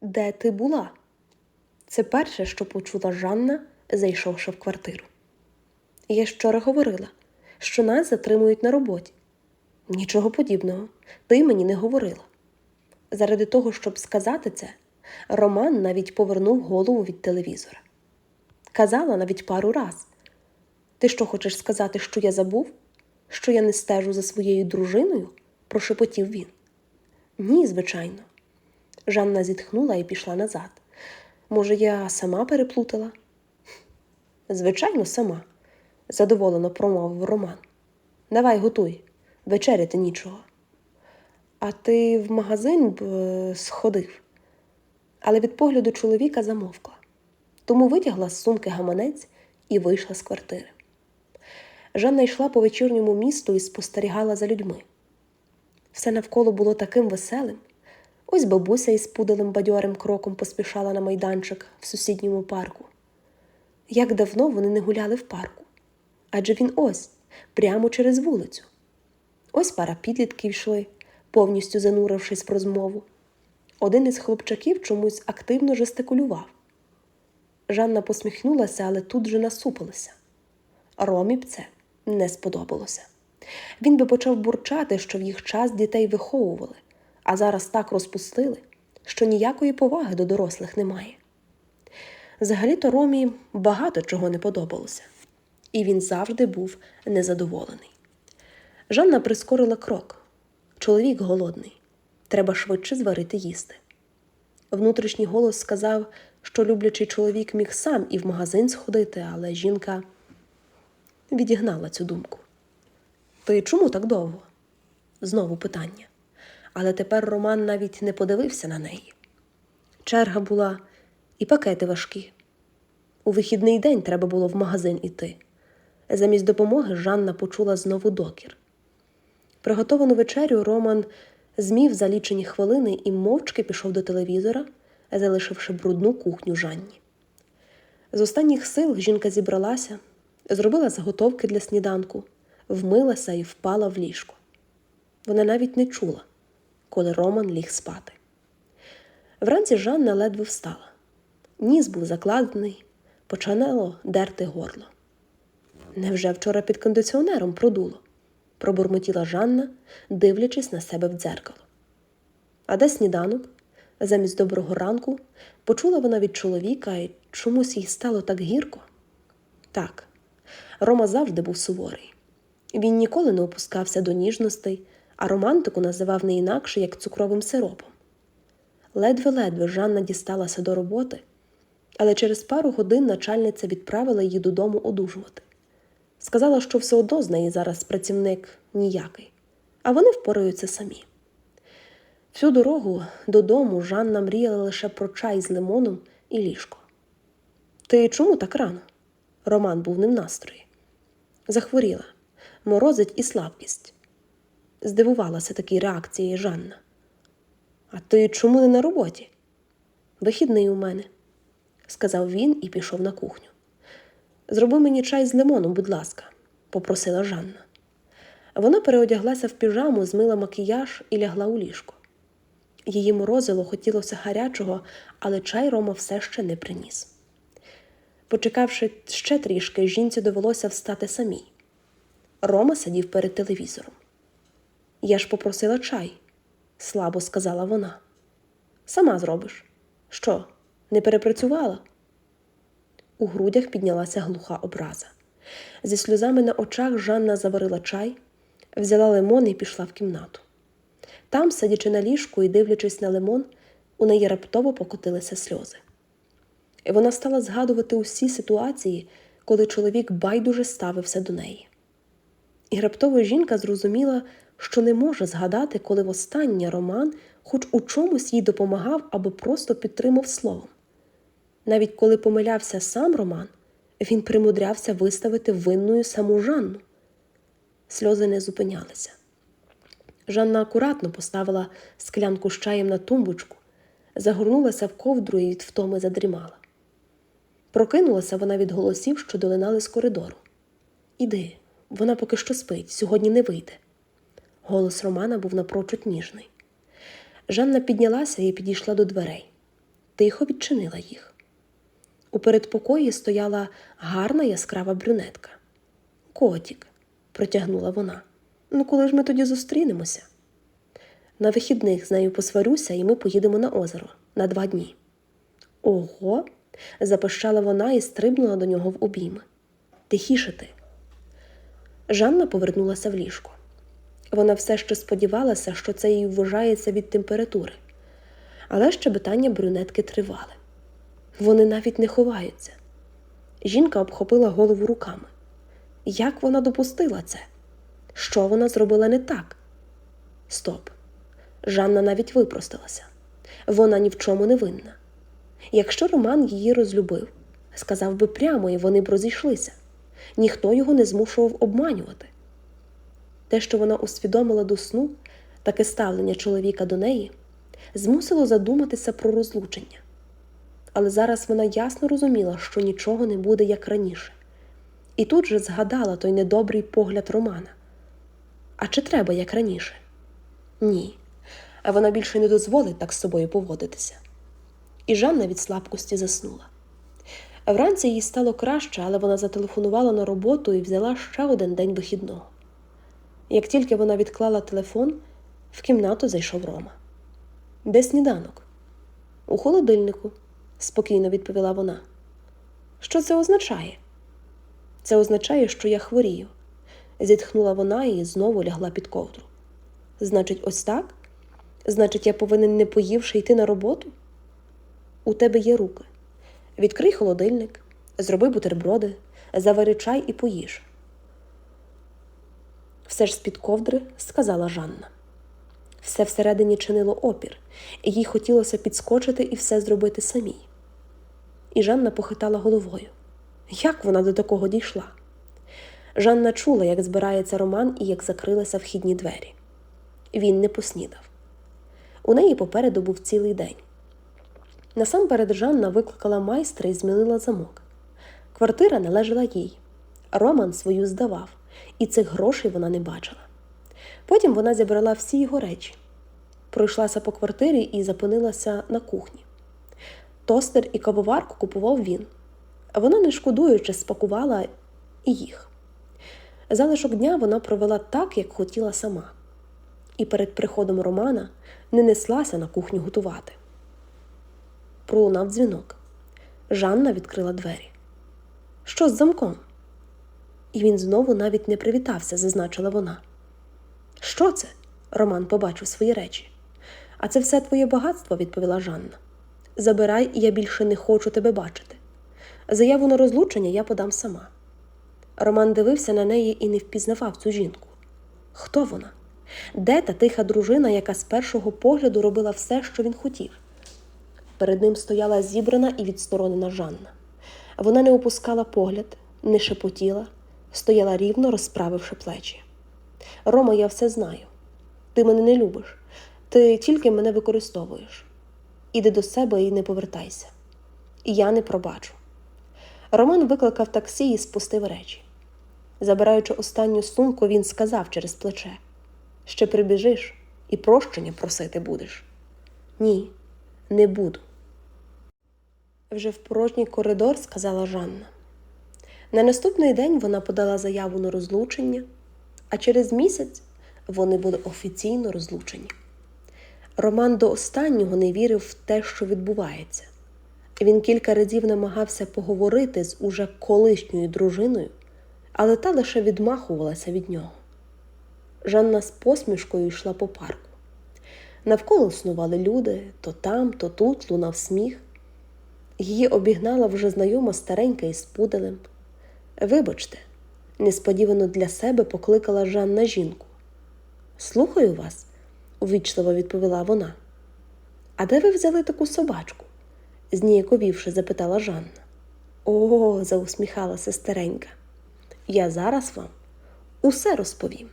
Де ти була? Це перше, що почула Жанна, зайшовши в квартиру. Я ж вчора говорила, що нас затримують на роботі. Нічого подібного, ти мені не говорила. Заради того, щоб сказати це, Роман навіть повернув голову від телевізора. Казала навіть пару раз. Ти що хочеш сказати, що я забув? Що я не стежу за своєю дружиною? прошепотів він. Ні, звичайно. Жанна зітхнула і пішла назад. Може, я сама переплутала? Звичайно, сама, задоволено промовив Роман. Давай готуй, вечеряти нічого. А ти в магазин б е, сходив. Але від погляду чоловіка замовкла. Тому витягла з сумки гаманець і вийшла з квартири. Жанна йшла по вечірньому місту і спостерігала за людьми. Все навколо було таким веселим. Ось бабуся із пуделем бадьорим кроком поспішала на майданчик в сусідньому парку. Як давно вони не гуляли в парку? Адже він ось, прямо через вулицю. Ось пара підлітків йшли, повністю занурившись в розмову. Один із хлопчаків чомусь активно жестикулював. Жанна посміхнулася, але тут же насупилася. Ромі б це не сподобалося. Він би почав бурчати, що в їх час дітей виховували, а зараз так розпустили, що ніякої поваги до дорослих немає. Взагалі-то Ромі багато чого не подобалося, і він завжди був незадоволений. Жанна прискорила крок. Чоловік голодний. Треба швидше зварити їсти. Внутрішній голос сказав, що люблячий чоловік міг сам і в магазин сходити, але жінка відігнала цю думку. Ти чому так довго? Знову питання. Але тепер Роман навіть не подивився на неї. Черга була і пакети важкі. У вихідний день треба було в магазин іти. Замість допомоги Жанна почула знову докір. Приготовану вечерю Роман змів за лічені хвилини і мовчки пішов до телевізора, залишивши брудну кухню Жанні. З останніх сил жінка зібралася, зробила заготовки для сніданку, вмилася і впала в ліжко. Вона навіть не чула, коли Роман ліг спати. Вранці Жанна ледве встала. Ніс був закладений, починало дерти горло. Невже вчора під кондиціонером продуло? пробурмотіла Жанна, дивлячись на себе в дзеркало. А де сніданок? Замість доброго ранку почула вона від чоловіка і чомусь їй стало так гірко. Так, Рома завжди був суворий. Він ніколи не опускався до ніжностей, а романтику називав не інакше, як цукровим сиропом. Ледве-ледве Жанна дісталася до роботи, але через пару годин начальниця відправила її додому одужувати. Сказала, що все одно з неї зараз працівник ніякий, а вони впораються самі. Всю дорогу додому Жанна мріяла лише про чай з лимоном і ліжко. Ти чому так рано? Роман був не в настрої. Захворіла, морозить і слабкість. Здивувалася такій реакції Жанна. А ти чому не на роботі? Вихідний у мене, сказав він і пішов на кухню. Зроби мені чай з лимоном, будь ласка, попросила Жанна. Вона переодяглася в піжаму, змила макіяж і лягла у ліжко. Її морозило хотілося гарячого, але чай Рома все ще не приніс. Почекавши ще трішки, жінці довелося встати самій. Рома сидів перед телевізором. Я ж попросила чай, слабо сказала вона. Сама зробиш. Що, не перепрацювала? У грудях піднялася глуха образа. Зі сльозами на очах Жанна заварила чай, взяла лимон і пішла в кімнату. Там, сидячи на ліжку і дивлячись на лимон, у неї раптово покотилися сльози. І вона стала згадувати усі ситуації, коли чоловік байдуже ставився до неї. І раптово жінка зрозуміла, що не може згадати, коли востаннє Роман хоч у чомусь їй допомагав або просто підтримав словом. Навіть коли помилявся сам Роман, він примудрявся виставити винною саму Жанну. Сльози не зупинялися. Жанна акуратно поставила склянку з чаєм на тумбочку, загорнулася в ковдру і від втоми задрімала. Прокинулася вона від голосів, що долинали з коридору. Іди, вона поки що спить, сьогодні не вийде. Голос Романа був напрочуд ніжний. Жанна піднялася і підійшла до дверей. тихо відчинила їх. У передпокої стояла гарна яскрава брюнетка. Котік, протягнула вона. Ну, коли ж ми тоді зустрінемося? На вихідних з нею посварюся, і ми поїдемо на озеро на два дні. Ого. запищала вона і стрибнула до нього в обійми. Тихіше ти. Жанна повернулася в ліжко. Вона все ще сподівалася, що це їй вважається від температури. Але щебетання брюнетки тривали. Вони навіть не ховаються. Жінка обхопила голову руками. Як вона допустила це? Що вона зробила не так? Стоп. Жанна навіть випросталася. Вона ні в чому не винна. Якщо Роман її розлюбив, сказав би прямо, і вони б розійшлися. Ніхто його не змушував обманювати. Те, що вона усвідомила до сну, таке ставлення чоловіка до неї, змусило задуматися про розлучення. Але зараз вона ясно розуміла, що нічого не буде як раніше, і тут же згадала той недобрий погляд Романа. А чи треба як раніше? Ні. А вона більше не дозволить так з собою поводитися. І Жанна від слабкості заснула. Вранці їй стало краще, але вона зателефонувала на роботу і взяла ще один день вихідного. Як тільки вона відклала телефон, в кімнату зайшов Рома. Де сніданок? У холодильнику, спокійно відповіла вона. Що це означає? Це означає, що я хворію, зітхнула вона і знову лягла під ковдру. Значить, ось так? Значить, я повинен не поївши йти на роботу? У тебе є руки. Відкрий холодильник, зроби бутерброди, завари чай і поїж. Все ж з-під ковдри сказала Жанна. Все всередині чинило опір, і їй хотілося підскочити і все зробити самій. І Жанна похитала головою. Як вона до такого дійшла? Жанна чула, як збирається Роман і як закрилися вхідні двері. Він не поснідав. У неї попереду був цілий день. Насамперед Жанна викликала майстра і змінила замок. Квартира належала їй. Роман свою здавав, і цих грошей вона не бачила. Потім вона зібрала всі його речі, пройшлася по квартирі і запинилася на кухні. Тостер і кавоварку купував він. Вона, не шкодуючи, спакувала і їх. Залишок дня вона провела так, як хотіла сама, і перед приходом Романа не неслася на кухню готувати. Пролунав дзвінок. Жанна відкрила двері. Що з замком? І він знову навіть не привітався, зазначила вона. Що це? Роман побачив свої речі. А це все твоє багатство, відповіла Жанна. Забирай, я більше не хочу тебе бачити. Заяву на розлучення я подам сама. Роман дивився на неї і не впізнавав цю жінку. Хто вона? Де та тиха дружина, яка з першого погляду робила все, що він хотів? Перед ним стояла зібрана і відсторонена Жанна. Вона не опускала погляд, не шепотіла, стояла рівно, розправивши плечі. Рома, я все знаю. Ти мене не любиш, ти тільки мене використовуєш. Іди до себе і не повертайся. Я не пробачу. Роман викликав таксі і спустив речі. Забираючи останню сумку, він сказав через плече: Ще прибіжиш і прощення просити будеш. Ні, не буду. Вже в порожній коридор сказала Жанна. На наступний день вона подала заяву на розлучення, а через місяць вони були офіційно розлучені. Роман до останнього не вірив в те, що відбувається. Він кілька разів намагався поговорити з уже колишньою дружиною, але та лише відмахувалася від нього. Жанна з посмішкою йшла по парку. Навколо снували люди то там, то тут лунав сміх. Її обігнала вже знайома старенька із пуделем. Вибачте, несподівано для себе покликала Жанна жінку. Слухаю вас, увічливо відповіла вона. А де ви взяли таку собачку? зніяковівши, запитала Жанна. О, заусміхалася старенька. Я зараз вам усе розповім.